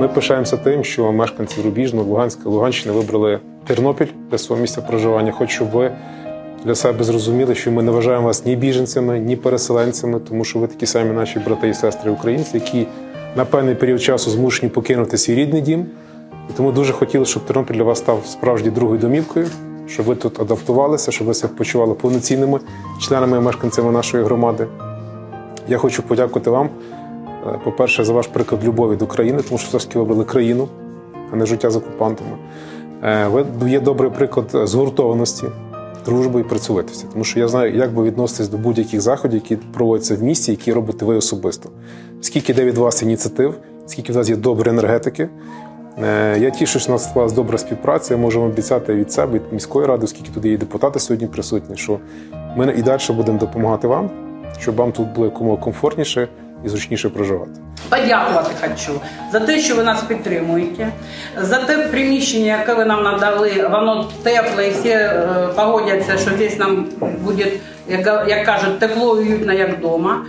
Ми пишаємося тим, що мешканці Рубіжного, Луганська, Луганщини вибрали Тернопіль для свого місця проживання. Хочу, ви для себе зрозуміли, що ми не вважаємо вас ні біженцями, ні переселенцями, тому що ви такі самі наші брати і сестри українці, які на певний період часу змушені покинути свій рідний дім. І тому дуже хотіли, щоб Тернопіль для вас став справді другою домівкою, щоб ви тут адаптувалися, щоб ви себе почували повноцінними членами і мешканцями нашої громади. Я хочу подякувати вам, по-перше, за ваш приклад любові до країни, тому що все ж таки вибрали країну, а не життя з окупантами. Е, Ви є добрий приклад згуртованості, дружби і працьовитості. Тому що я знаю, як ви відноситесь до будь-яких заходів, які проводяться в місті, які робите ви особисто. Скільки йде від вас ініціатив, скільки в вас є доброї енергетики. Е, Я тішу, що у нас склалась добра співпраця. Я можу вам обіцяти від себе, від міської ради, оскільки тут є депутати сьогодні присутні, що ми і далі будемо допомагати вам, щоб вам тут було якомога комфортніше і зручніше проживати. Подякувати хочу за те, що ви нас підтримуєте, за те приміщення, яке ви нам надали, воно тепле, і всі е, погодяться, що десь нам буде, як, кажуть, тепло уютно, як вдома.